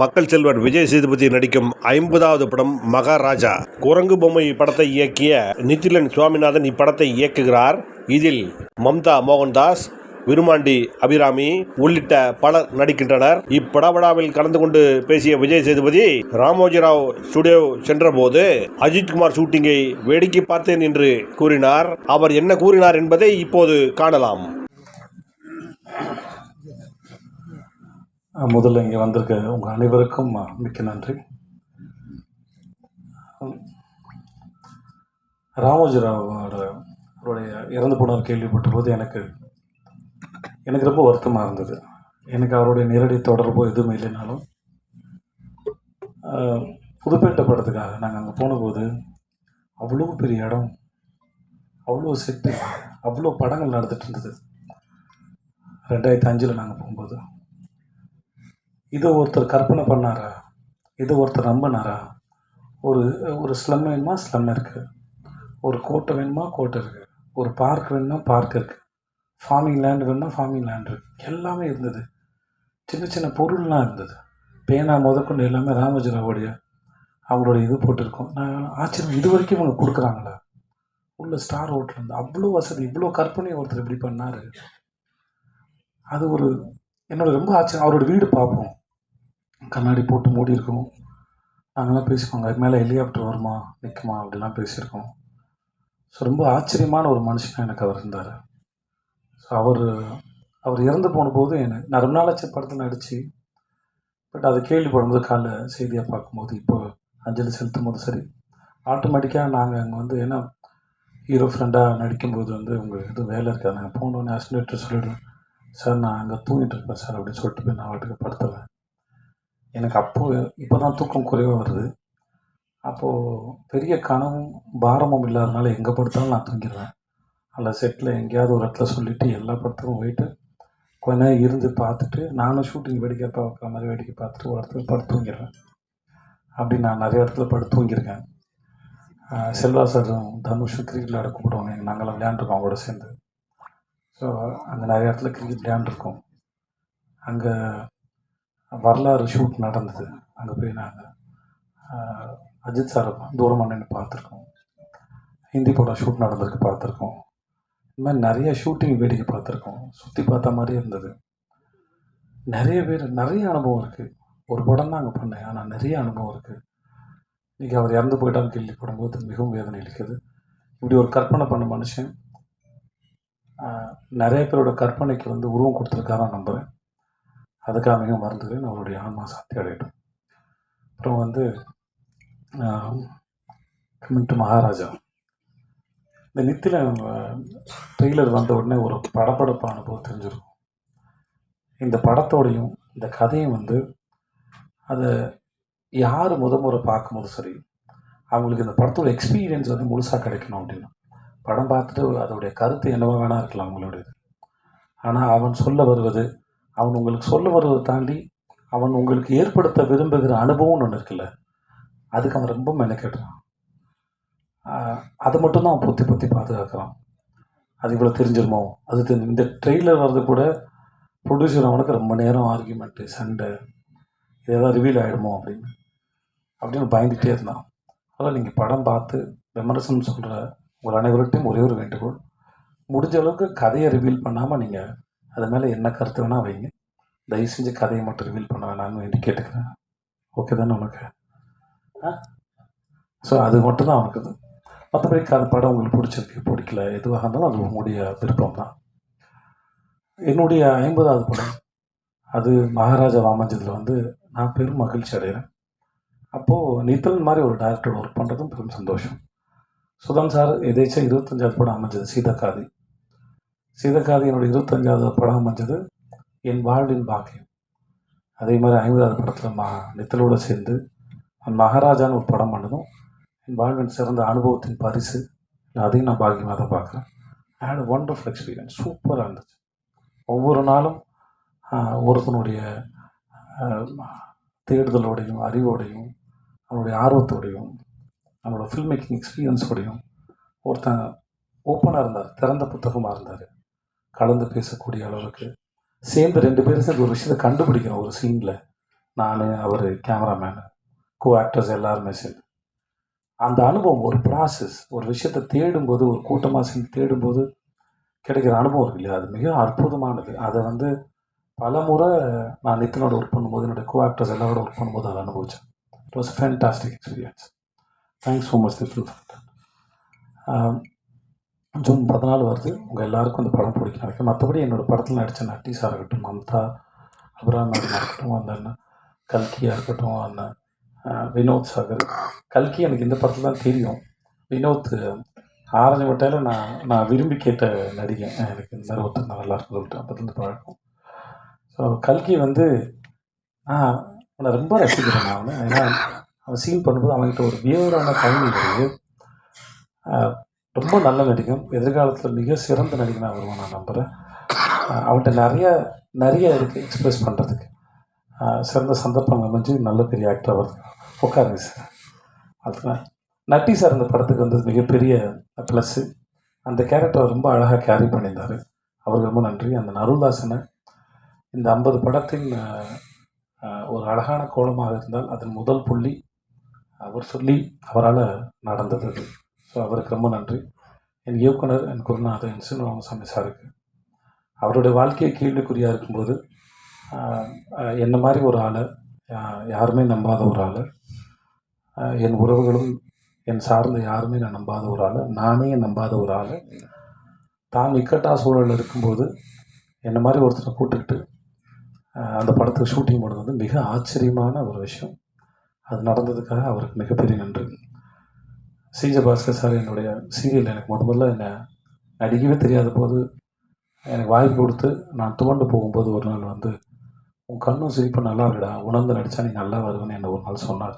மக்கள் செல்வர் விஜய் சேதுபதி நடிக்கும் ஐம்பதாவது படம் மகாராஜா. குரங்கு பொம்மை படத்தை இயக்கிய நித்திலன் சுவாமிநாதன் இப்படத்தை இயக்குகிறார். இதில் மம்தா மோகன்தாஸ் விருமாண்டி அபிராமி உள்ளிட்ட பலர் நடிக்கின்றனர். இப்படவிழாவில் கலந்து கொண்டு பேசிய விஜய் சேதுபதி ராமோஜிராவ் ஸ்டுடியோ சென்றபோது அஜித்குமார் ஷூட்டிங்கை வேடிக்கை பார்த்தேன் என்று கூறினார். அவர் என்ன கூறினார் என்பதை இப்போது காணலாம். முதல்ல இங்கே வந்திருக்க உங்கள் அனைவருக்கும் மிக்க நன்றி. ராமோஜிராவோட அவருடைய இறந்து போனவர் கேள்விப்பட்ட போது எனக்கு எனக்கு ரொம்ப வருத்தமாக இருந்தது. எனக்கு அவருடைய நேரடி தொடர்போ எதுவும் இல்லைனாலும் புதுப்பேட்டை படத்துக்காக நாங்கள் அங்கே போனபோது அவ்வளோ பெரிய இடம் அவ்வளோ செட்டு அவ்வளோ படங்கள் நடந்துகிட்டு இருந்தது. ரெண்டாயிரத்தி அஞ்சில் நாங்கள் போகும்போது. இதை ஒருத்தர் கற்பனை பண்ணாரா? இதை ஒருத்தர் நம்பினாரா? ஒரு ஒரு ஸ்லம் வேணுமா? ஸ்லம் இருக்குது ஒரு கோட்டை வேணுமா? கோட்டை இருக்குது ஒரு பார்க் வேணுமா? பார்க் இருக்குது ஃபார்மிங் லேண்ட் வேணுமா? ஃபார்மிங் லேண்ட் இருக்குது எல்லாமே இருந்தது. சின்ன சின்ன பொருள்லாம் இருந்தது. பேனா முதற்கொண்டு எல்லாமே ராமஜராவுடைய அவங்களோட இது போட்டிருக்கோம். நான் ஆச்சரியம். இது வரைக்கும் இவங்க கொடுக்குறாங்களா? உள்ள ஸ்டார் ஹோட்டல் இருந்து அவ்வளோ வசதி இவ்வளோ கற்பனை ஒருத்தர் இப்படி பண்ணார். அது ஒரு என்னோட ரொம்ப ஆச்சரியம். அவரோட வீடு பார்ப்போம். கண்ணாடி போட்டு மூடி இருக்கும் நாங்களாம் பேசிக்கோங்க அது மேலே ஹெலிகாப்டர் வருமா நிற்குமா அப்படிலாம் பேசியிருக்கோம். ஸோ ரொம்ப ஆச்சரியமான ஒரு மனுஷனாக எனக்கு அவர் இருந்தார். ஸோ அவர் அவர் இறந்து போன போது எனக்கு நான் ரொம்ப நாளாச்சு படத்தில் நடித்து பட் அதை கேள்விப்படும்போது காலைல செய்தியாக பார்க்கும்போது இப்போ அஞ்சலி செலுத்தும் போது சரி ஆட்டோமேட்டிக்காக நாங்கள் அங்கே வந்து ஏன்னா ஹீரோ ஃப்ரெண்டாக நடிக்கும்போது வந்து உங்களுக்கு எதுவும் வேலை இருக்காது. நாங்கள் போனோடனே அசினேட்டர் சொல்லிவிடுவேன் சார் நான் அங்கே தூங்கிட்டு இருப்பேன் சார் அப்படின்னு சொல்லிட்டு போய் நான் வாட்டுக்கு படுத்துவேன் எனக்கு அப்போது இப்போ தான் தூக்கம் குறைவாக வருது. அப்போது பெரிய கனவும் பாரமும் இல்லாதனால எங்கே படுத்தாலும் நான் தூங்கிடுவேன் அதில் செட்டில் எங்கேயாவது ஒரு இடத்துல சொல்லிவிட்டு எல்லா படத்துக்கும் போயிட்டு கொஞ்ச நேரம் இருந்து பார்த்துட்டு நானும் ஷூட்டிங் வேடிக்கை பார்க்குற மாதிரி வேடிக்கை பார்த்துட்டு ஒரு இடத்துல படுத்து தூங்கிடுவேன் அப்படி நான் நிறைய இடத்துல படுத்து தூங்கியிருக்கேன். செல்வா சாரும் தனுஷும் கிரிக்கெட் விளையாட கூப்பிடுவாங்க. நாங்களாம் விளையாண்டுருக்கோம் அவங்களோட சேர்ந்து. ஸோ அங்கே நிறைய இடத்துல கிரிக்கெட் விளையாண்டுருக்கோம். அங்கே வரலாறு ஷூட் நடந்தது. அங்கே போய் நாங்கள் அஜித் சாரை தூரமாக நின்று பார்த்துருக்கோம். ஹிந்தி படம் ஷூட் நடந்திருக்கு பார்த்துருக்கோம். இந்த மாதிரி நிறைய ஷூட்டிங் வேடிக்கை பார்த்துருக்கோம். சுற்றி பார்த்த மாதிரியே இருந்தது. நிறைய பேர் நிறைய அனுபவம் இருக்குது ஒரு படம் தான் அங்கே பண்ணேன். ஆனால் நிறைய அனுபவம் இருக்குது இன்றைக்கி அவர் இறந்து போயிட்டான்னு கேள்விப்படும்போது மிகவும் வேதனை அளிக்குது இப்படி ஒரு கற்பனை பண்ண மனுஷன் நிறைய பேரோட கற்பனைக்கு வந்து உருவம் கொடுத்துருக்காரான்னு நம்புகிறேன் அதுக்காக மிகவும் மறந்துக்கிறேன் அவருடைய ஆன்மா சாத்தி அடையட்டும். அப்புறம் வந்து கமிங் டு மகாராஜா. இந்த நித்தில ட்ரெய்லர் வந்த உடனே ஒரு படப்படப்பு அனுபவம் தெரிஞ்சிருக்கும். இந்த படத்தோடையும் இந்த கதையும் வந்து அதை யார் முத முறை பார்க்கும்போது சரி அவங்களுக்கு இந்த படத்தோட எக்ஸ்பீரியன்ஸ் வந்து முழுசாக கிடைக்கணும் அப்படின்னா படம் பார்த்துட்டு அதோடைய கருத்து என்னவோ வேணா இருக்கலாம் அவங்களுடையது. ஆனால் அவன் சொல்ல வருவது அவன் உங்களுக்கு சொல்ல வருவதை தாண்டி அவன் உங்களுக்கு ஏற்படுத்த விரும்புகிற அனுபவம்னு ஒன்று இருக்குல்ல அதுக்கு அவன் ரொம்ப மெனக்கெடுறான். ஆஹ் அதை மட்டும்தான் அவன் பொத்தி பொத்தி பாதுகாக்கிறான். அது இவ்வளோ தெரிஞ்சிருமோ? அது தெரிஞ்சு இந்த ட்ரெயிலர் வர்றது கூட ப்ரொடியூசர் அவனுக்கு ரொம்ப நேரம் ஆர்கியூமெண்ட்டு சண்டை இதெல்லாம் ரிவீல் ஆகிடுமோ அப்படின்னு. அப்படின்னு பயந்துகிட்டே இருந்தான். அதனால் நீங்கள் படம் பார்த்து விமர்சனம் சொல்கிற உங்கள் அனைவர்கிட்டையும் ஒரே ஒரு வேண்டுகோள் முடிஞ்ச அளவுக்கு கதையை ரிவீல் பண்ணாமல் நீங்கள் அது மேலே என்ன கருத்து வேணால் வைங்க. தயவு செஞ்சு கதையை மட்டும் ரிவீல் பண்ண வேணாம்னு வேண்டி கேட்டுக்கிறேன். ஓகே தானே உனக்கு? ஆ? ஸோ அது மட்டும் தான் அவனுக்கு இது மற்றபடி க படம் உங்களுக்கு பிடிச்சிருக்கு பிடிக்கல எதுவாக இருந்தாலும் அது உங்களுடைய விருப்பம் தான் என்னுடைய ஐம்பதாவது படம் அது மகாராஜா வாமஞ்சத்தில் வந்து நான் பெரும் மகிழ்ச்சி அடைகிறேன். அப்போது நித்தல் மாதிரி ஒரு டேரக்டர் ஒர்க் பண்ணுறதும் பெரும் சந்தோஷம். சுதன் சார் எதேச்சும் இருபத்தஞ்சாவது படம் அமைஞ்சது சீதக்காதி சீதக்காதி இருபத்தஞ்சாவது படம் அமைஞ்சது என் வாழ்வின் பாக்கியம். அதே மாதிரி ஐம்பதாவது படத்தில் மா நித்தலோடு சேர்ந்து மகாராஜான்னு ஒரு படம் பண்ணதும் என் வாழ்வின் சிறந்த அனுபவத்தின் பரிசு. நான் அதையும் நான் பாக்கியமாக தான் பார்க்குறேன். ஐ ஹேட் ஒண்டர்ஃபுல் எக்ஸ்பீரியன்ஸ் சூப்பராக இருந்துச்சு. ஒவ்வொரு நாளும் ஒருத்தனுடைய தேடுதலோடையும் அறிவோடையும் அவனுடைய ஆர்வத்தோடையும் அவனோட ஃபில்ம் மேக்கிங் எக்ஸ்பீரியன்ஸோடையும் ஒருத்தன் ஓப்பனாக இருந்தார் திறந்த புத்தகமாக இருந்தார். கலந்து பேசக்கூடிய அளவுக்கு. சேர்ந்து ரெண்டு பேரும் சேர்ந்து ஒரு விஷயத்தை கண்டுபிடிக்கிறோம் ஒரு சீனில் நான் அவர் கேமராமேனு கோ ஆக்டர்ஸ் எல்லாருமே சேர்ந்து. அந்த அனுபவம் ஒரு ப்ராசஸ் ஒரு விஷயத்தை தேடும்போது ஒரு கூட்டமாக சேர்ந்து தேடும்போது கிடைக்கிற அனுபவம் இருக்கு இல்லையா? அது மிக அற்புதமானது. அதை வந்து பல முறை நான் நித்தனோட ஒர்க் பண்ணும்போது என்னோடய கோ ஆக்டர்ஸ் எல்லாரோட ஒர்க் பண்ணும்போது அதை அனுபவித்தேன் it was fantastic experience thanks so much திஃபில் June பதினாலு வருது. உங்கள் எல்லாருக்கும் அந்த படம் பிடிக்கும். எனக்கு மற்றபடி என்னோட படத்தில் நடித்த நட்டீஸாக இருக்கட்டும் மம்தா அபிராம் இருக்கட்டும் அந்த அண்ணன் கல்கியாக இருக்கட்டும் அந்த வினோத் சாகர். கல்கி எனக்கு இந்த படத்தில் தான் தெரியும். வினோத் ஆரஞ்சு மட்டையில் நான் நான் விரும்பி கேட்ட நடிகன். எனக்கு இந்த மாதிரி ஒருத்தர் நல்லா இருக்கும் சொல்லிட்டு அப்போதுலேருந்து பழக்கம். ஸோ கல்கி வந்து நான் அவனை ரொம்ப ரசிக்கிறேன் நான். அவனை ஏன்னா அவன் சீன் பண்ணும்போது அவன்கிட்ட ஒரு வியவரான டைம் இருக்குது ரொம்ப நல்ல நடிகன் எதிர்காலத்தில் மிக சிறந்த நடிகனாக வருவான் நான் நம்புகிறேன் அவன்கிட்ட நிறைய நிறைய இருக்குது எக்ஸ்பிரஸ் பண்ணுறதுக்கு சிறந்த சந்தர்ப்பம் அமைஞ்சு நல்ல பெரிய ஆக்டர் வருது உட்காருங்க சார் அதுதான். நட்டி சார் அந்த படத்துக்கு வந்தது மிகப்பெரிய ப்ளஸ்ஸு அந்த கேரக்டர் ரொம்ப அழகாக கேரி பண்ணியிருந்தார். அவருக்கு ரொம்ப நன்றி. அந்த நருள்தாசனை இந்த ஐம்பது படத்தின் ஒரு அழகான கோலமாக இருந்தால் அதன் முதல் புள்ளி அவர் சொல்லி அவரால் நடந்தது ஸோ அவருக்கு ரொம்ப நன்றி. என் இயக்குனர் என் குருநாதர் என் சீனிவாமசாமி சாருக்கு. அவருடைய வாழ்க்கையை கேள்விக்குறியாக இருக்கும்போது என்ன மாதிரி ஒரு ஆளை? யாருமே நம்பாத ஒரு ஆளை. என் உறவுகளும் என் சார்ந்த யாருமே நான் நம்பாத ஒரு ஆளை. நானே நம்பாத ஒரு ஆளை. தான் இக்கட்டா சூழலில் இருக்கும்போது என்ன மாதிரி ஒருத்தரை கூட்டுக்கிட்டு அந்த படத்துக்கு ஷூட்டிங் போடுறது வந்து மிக ஆச்சரியமான ஒரு விஷயம். அது நடந்ததுக்காக அவருக்கு மிகப்பெரிய நன்றி. சிஜ பாஸ்கர் சார் என்னுடைய சீரியல் எனக்கு முத முதல்ல என்னை நடிக்கவே தெரியாத போது எனக்கு வாய்ப்பு கொடுத்து நான் துவண்டு போகும்போது ஒரு நாள் வந்து உன் கண்ணும் சிரிப்பும் நல்லா இருக்குடா உணர்ந்து நடித்தா நீ நல்லா வருவேன்னு என்னை ஒரு நாள் சொன்னார்.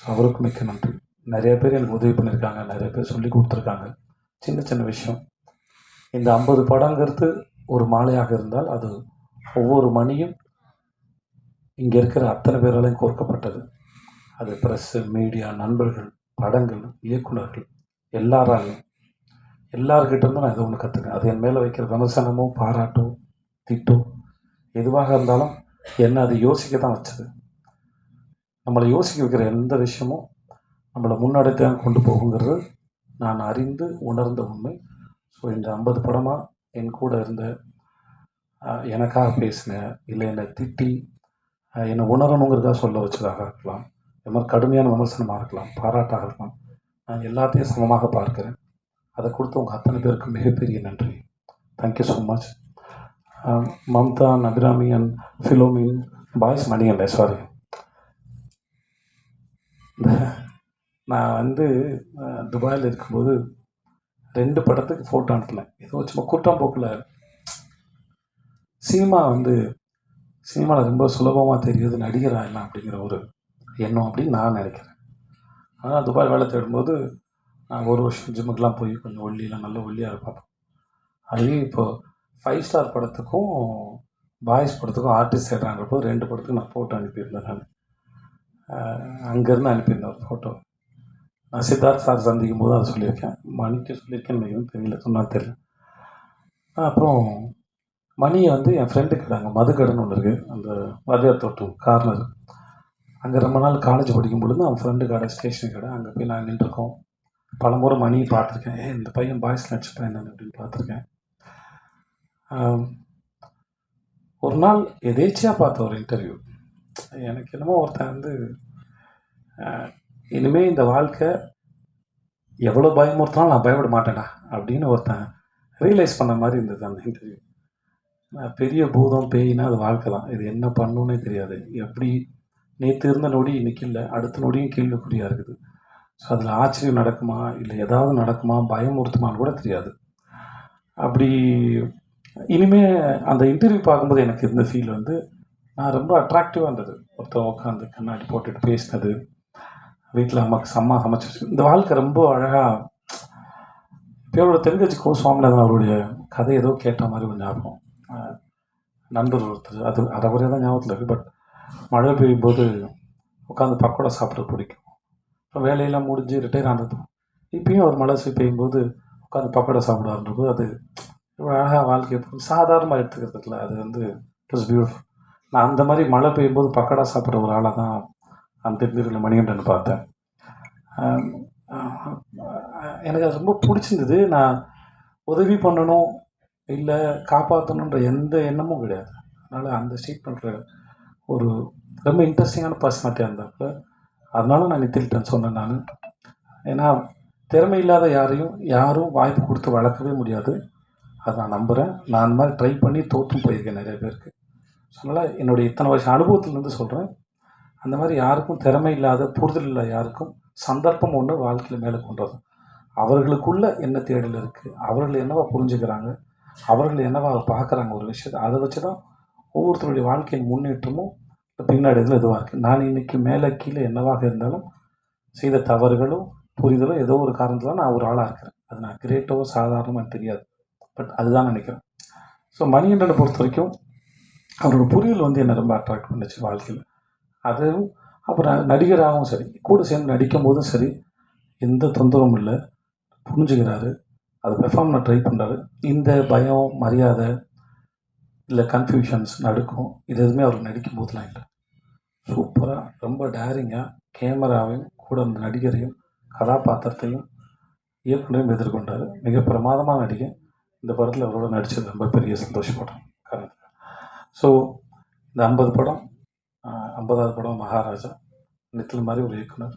ஸோ அவருக்கு மிக்க நன்றி. நிறைய பேர் எனக்கு உதவி பண்ணியிருக்காங்க. நிறைய பேர் சொல்லி கொடுத்துருக்காங்க. சின்ன சின்ன விஷயம். இந்த ஐம்பது படங்கிறது ஒரு மாலையாக இருந்தால் அது ஒவ்வொரு மணியும் இங்கே இருக்கிற அத்தனை பேராலையும் கோர்க்கப்பட்டது. அது ப்ரெஸ்ஸு மீடியா நண்பர்கள் படங்கள் இயக்குனர்கள் எல்லாராலையும் எல்லார்கிட்ட இருந்தும் நான் இதை ஒன்று கற்றுக்கேன் அது என் மேலே வைக்கிற விமர்சனமோ பாராட்டோ திட்டோ எதுவாக இருந்தாலும் என்னை அது யோசிக்க தான் வச்சது. நம்மளை யோசிக்க வைக்கிற எந்த விஷயமும் நம்மளை முன்னாடி தான் கொண்டு போகுங்கிறது நான் அறிந்து உணர்ந்த உண்மை. ஸோ இந்த ஐம்பது படமாக என் கூட இருந்த எனக்காக பேசின இல்லை என்னை திட்டி என்னை உணரணுங்கிறதா சொல்ல வச்சதாக இருக்கலாம். இந்த மாதிரி கடுமையான விமர்சனமாக இருக்கலாம் பாராட்டாக இருக்கலாம். நான் எல்லாத்தையும் சமமாக பார்க்குறேன். அதை கொடுத்து உங்கள் அத்தனை பேருக்கு மிகப்பெரிய நன்றி. Thank you so much Mamta Abirami and Philomin Boys Manikanda sorry நான் வந்து துபாயில் இருக்கும்போது ரெண்டு படத்துக்கு ஃபோட்டோ அனுப்பினேன். ஏதோ சும்மா கூட்டாம்போக்கில் சினிமா வந்து சினிமாவில் ரொம்ப சுலபமாக தெரியுது நடிகராகலாம் அப்படிங்கிற ஒரு எண்ணம் அப்படின்னு நான் நினைக்கிறேன். ஆனால் துபாய் வேலை தேடும்போது நான் ஒரு வருஷம் ஜிம்முக்கெலாம் போய் கொஞ்சம் ஒல்லியெலாம் நல்ல ஒல்லியாக இருப்பேன். அதே இப்போது ஃபைவ் ஸ்டார் படத்துக்கும் பாய்ஸ் படத்துக்கும் ஆர்டிஸ்ட் சேர்றாங்கிறப்போ ரெண்டு படத்துக்கும் நான் ஃபோட்டோ அனுப்பியிருந்தேன் நான். அங்கேருந்து அனுப்பியிருந்தேன் ஒரு ஃபோட்டோ நான் சித்தார்த் சார் சந்திக்கும் போது அதை சொல்லியிருக்கேன். மணிக்கு சொல்லியிருக்கேன் எதுவும் தெரியல சொன்னால் தெரியல. அப்புறம் மணியை வந்து என் ஃப்ரெண்டு கடை அங்கே மதுக்கடைன்னு ஒன்று இருக்குது அந்த வாத்தியார் தோட்டம் கார்னர் அங்கே ரொம்ப நாள் காலேஜ் படிக்கும் பொழுது அவன் ஃப்ரெண்டு கடை ஸ்டேஷனரி கடை அங்கே போய் நான் நின்றுருக்கோம். பலமுறை மணி பார்த்துருக்கேன். ஏ இந்த பையன் பாய்ஸ் நடிச்சிருப்பேன் என்னன்னு அப்படின்னு பார்த்துருக்கேன். ஒரு நாள் எதேச்சியாக பார்த்த ஒரு இன்டர்வியூ எனக்கு என்னமோ ஒருத்தன் வந்து இனிமேல் இந்த வாழ்க்கை எவ்வளோ பயமுறுத்தினாலும் நான் பயப்பட மாட்டேன்டா அப்படின்னு ஒருத்தன் ரியலைஸ் பண்ண மாதிரி இருந்தது அந்த இன்டர்வியூ பெரிய பூதம் பேயினா அது வாழ்க்கை தான். இது என்ன பண்ணுன்னே தெரியாது. எப்படி நேற்று இருந்த நொடி இன்னைக்கு இல்லை. அடுத்த நொடியும் கேள்விக்குறியாக இருக்குது. ஸோ அதில் ஆச்சரியம் நடக்குமா? இல்லை ஏதாவது நடக்குமா? பயமுறுத்துமான்னு கூட தெரியாது. அப்படி இனிமே அந்த இன்டர்வியூ பார்க்கும்போது எனக்கு இருந்த ஃபீல் வந்து நான் ரொம்ப அட்ராக்டிவாக இருந்தது. ஒருத்தன் உட்காந்து கண்ணாடி போட்டுட்டு பேசினது. வீட்டில் அம்மாக்கு அம்மா சமைச்சிருச்சு. இந்த வாழ்க்கை ரொம்ப அழகாக பேரோட தென்கட்சி கோ சுவாமிநாதன் அவருடைய கதை ஏதோ கேட்ட மாதிரி ஒரு ஞாபகம். நண்பர் ஒருத்தர் அது அரைகுறையாக தான் ஞாபகத்தில் இருக்குது பட் மழை பெய்யும் போது உட்காந்து பக்கோடா சாப்பிட பிடிக்கும். அப்புறம் வேலையெல்லாம் முடிஞ்சு ரிட்டையர் ஆனதும் இப்பயும் ஒரு மழை பெய்யும் பெய்யும்போது உட்காந்து பக்கோடா சாப்பிடாருன்றபோது அது இவ்வளோ அழகாக வாழ்க்கையை சாதாரணமாக எடுத்துக்கிறதுல அது வந்து இட் வாஸ் பியூட்டிஃபுல் நான் அந்த மாதிரி மழை பெய்யும்போது பக்கடா சாப்பிட்ற ஒரு ஆளாக தான் அந்த திருநெல்வேலியில் மணிகண்டன் பார்த்தேன். எனக்கு அது ரொம்ப பிடிச்சிருந்தது. நான் உதவி பண்ணணும் இல்லை காப்பாற்றணுன்ற எந்த எண்ணமும் கிடையாது. அதனால் அந்த ஸ்டேட்மெண்ட்டில் ஒரு ரொம்ப இன்ட்ரெஸ்டிங்கான பர்சனாலிட்டியாக இருந்தாப்ப அதனால நான் நித்தில்டன் சொன்னேன் நான். ஏன்னா திறமை இல்லாத யாரையும் யாரும் வாய்ப்பு கொடுத்து வளர்க்கவே முடியாது. அதை நான் நம்புகிறேன் நான் அந்த மாதிரி ட்ரை பண்ணி தோற்றும் போயிருக்கேன் நிறைய பேருக்கு. அதனால் என்னுடைய இத்தனை வருஷம் அனுபவத்துலேருந்து சொல்கிறேன் அந்த மாதிரி யாருக்கும் திறமை இல்லாத புரிதல் இல்லாத யாருக்கும் சந்தர்ப்பம் ஒன்று வாழ்க்கையில் மேலே கொண்டு வரும் அவர்களுக்குள்ள என்ன தேடல் இருக்குது அவர்கள் என்னவா புரிஞ்சுக்கிறாங்க? அவர்கள் என்னவா பார்க்குறாங்க ஒரு விஷயத்தை? அதை வச்சு தான் ஒவ்வொருத்தருடைய வாழ்க்கையின் முன்னேற்றமும் பின்னாடி இதில் இதுவாக இருக்குது நான் இன்றைக்கி மேலே கீழே என்னவாக இருந்தாலும் செய்த தவறுகளும் புரிதலோ ஏதோ ஒரு காரணத்தில் நான் ஒரு ஆளாக இருக்கிறேன். அது நான் கிரேட்டோ சாதாரணமாக எனக்கு தெரியாது. பட் அதுதான் நினைக்கிறேன். ஸோ மணிகண்டனை பொறுத்த வரைக்கும் அவரோட புரிதல் வந்து என்னை ரொம்ப அட்ராக்ட் பண்ணுச்சு வாழ்க்கையில். அதுவும் அப்புறம் நடிகராகவும் சரி கூட சேர்ந்து நடிக்கும் போதும் சரி எந்த தொந்தரவும் இல்லை. புரிஞ்சுக்கிறாரு. அதை பெர்ஃபார்ம் நான் ட்ரை பண்ணுறாரு இந்த பயம் மரியாதை இல்லை கன்ஃபியூஷன்ஸ் நடக்கும். இது எதுவுமே அவர் நடிக்கும் போதெல்லாம் இல்லை. சூப்பராக ரொம்ப டேரிங்காக கேமராவையும் கூட அந்த நடிகரையும் கதாபாத்திரத்தையும் இயக்குனரையும் எதிர்கொண்டார். மிக பிரமாதமான நடிகை. இந்த படத்தில் அவரோட நடித்தது ரொம்ப பெரிய சந்தோஷப்படம் காரணம் ஸோ இந்த ஐம்பது படம் ஐம்பதாவது படம் மகாராஜா. நித்தில் மாதிரி ஒரு இயக்குனர்.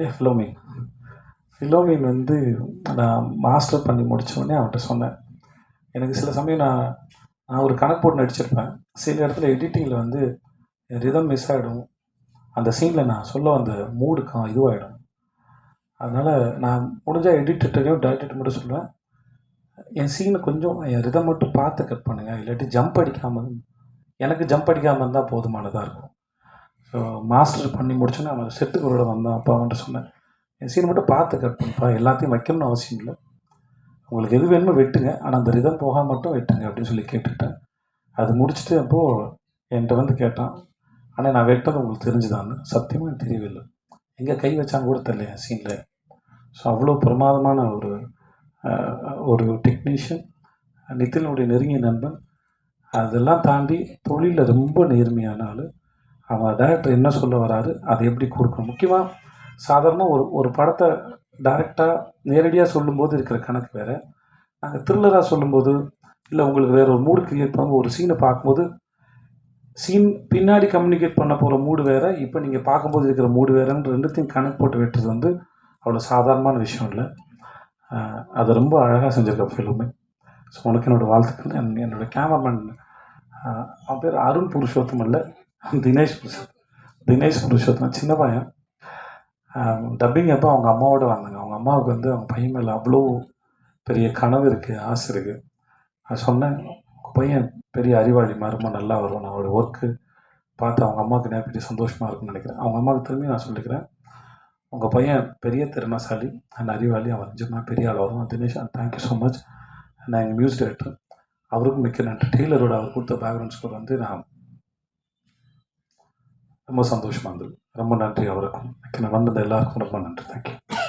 ஏ ஃபிலோமின். ஃபிலோமின் வந்து நான் மாஸ்டர் பண்ணி முடித்தோடனே அவன்கிட்ட சொன்னேன். எனக்கு சில சமயம் நான் நான் ஒரு கணக்கு போட்டு நடிச்சிருப்பேன். சில இடத்துல எடிட்டிங்கில் வந்து ரிதம் மிஸ் ஆகிடும் அந்த சீனில் நான் சொல்ல வந்த மூடு இதுவாகிடும் அதனால் நான் முடிஞ்சால் எடிட்டர்டையும் டேரக்டர் மட்டும் சொல்லுவேன். என் சீனை கொஞ்சம் என் ரிதம் மட்டும் பார்த்து கட் பண்ணுங்கள் இல்லாட்டி ஜம்ப் அடிக்காமல் எனக்கு ஜம்ப் அடிக்காமல் இருந்தால் போதுமானதாக இருக்கும். ஸோ மாஸ்டர் பண்ணி முடிச்சோன்னே அவன் செட்டுக்கு ஒரு வந்தான் அப்பாவன்ட்டு சொன்னேன். என் சீனை மட்டும் பார்த்து கட் பண்ணுப்பா. எல்லாத்தையும் வைக்கணும்னு அவசியம் இல்லை. உங்களுக்கு எது வேணுமோ வெட்டுங்க. ஆனால் அந்த ரிதம் போகாம மட்டும் வெட்டுங்க அப்படின்னு சொல்லி கேட்டுக்கிட்டேன் அது முடிச்சுட்டு அப்போது என்கிட்ட வந்து கேட்டான். ஆனால் நான் வெட்டது உங்களுக்கு தெரிஞ்சுதான்னு. சத்தியமாக எனக்கு தெரியவில்லை. எங்கே கை வச்சான்னு கூட தெரியல என் சீனில் ஸோ அவ்வளோ பிரமாதமான ஒரு ஒரு டெக்னீஷியன் நித்தினுடைய நெருங்கிய நண்பன். அதெல்லாம் தாண்டி தொழிலில் ரொம்ப நேர்மையான ஆள். அவன் டேரக்டர் என்ன சொல்ல வராரு அதை எப்படி கொடுக்கணும்? முக்கியமாக சாதாரணமாக ஒரு ஒரு படத்தை டைரெக்டாக நேரடியாக சொல்லும்போது இருக்கிற கணக்கு வேறு. நாங்கள் த்ரில்லராக சொல்லும்போது இல்லை உங்களுக்கு வேறு ஒரு மூடு க்ரியேட் பண்ணும்போது ஒரு சீனை பார்க்கும்போது சீன் பின்னாடி கம்யூனிகேட் பண்ண போகிற மூடு வேறு இப்போ நீங்கள் பார்க்கும்போது இருக்கிற மூடு வேறுன்னு ரெண்டுத்தையும் கணக்கு போட்டு வெட்டுறது வந்து அவ்வளோ சாதாரணமான விஷயம் இல்லை. அதை ரொம்ப அழகாக செஞ்சுருக்க ஃபிலிமு ஸோ உனக்கு என்னோடய வாழ்த்துக்கள். என்னோட என்னோடய கேமராமேன் அவன் பேர் அருண் புருஷோத்தம் இல்லை தினேஷ் புருஷோத்தம் தினேஷ் புருஷோத்தம் சின்ன பையன். டப்பிங் அப்போ அவங்க அம்மாவோட வந்தாங்க. அவங்க அம்மாவுக்கு வந்து அவங்க பையன் மேலே அவ்வளோ பெரிய கனவு இருக்குது ஆசை இருக்குது நான் சொன்னேன் உங்கள் பையன் பெரிய அறிவாளி மரும நல்லா வரும் அவரோட ஒர்க்கு பார்த்து அவங்க அம்மாவுக்கு நிறைய பெரிய சந்தோஷமாக இருக்கும்னு நினைக்கிறேன். அவங்க அம்மாவுக்கு திரும்பி நான் சொல்லிக்கிறேன் உங்கள் பையன் பெரிய திறமைசாலி அண்ட் அறிவாளி அவன் நிஜமாக பெரிய ஆள் வரும் Dinesh and thank you so much நான் எங்கள் மியூசிக் டைரக்டர் அவருக்கும் மிக்க நன்றி. டெய்லரோட அவர் கொடுத்த பேக்ரவுண்ட் ஸ்கோர் வந்து நான் ரொம்ப சந்தோஷமாக இருந்தது. ரொம்ப நன்றி அவருக்கும். மிக்க வந்தது எல்லாருக்கும் ரொம்ப நன்றி. தேங்க்யூ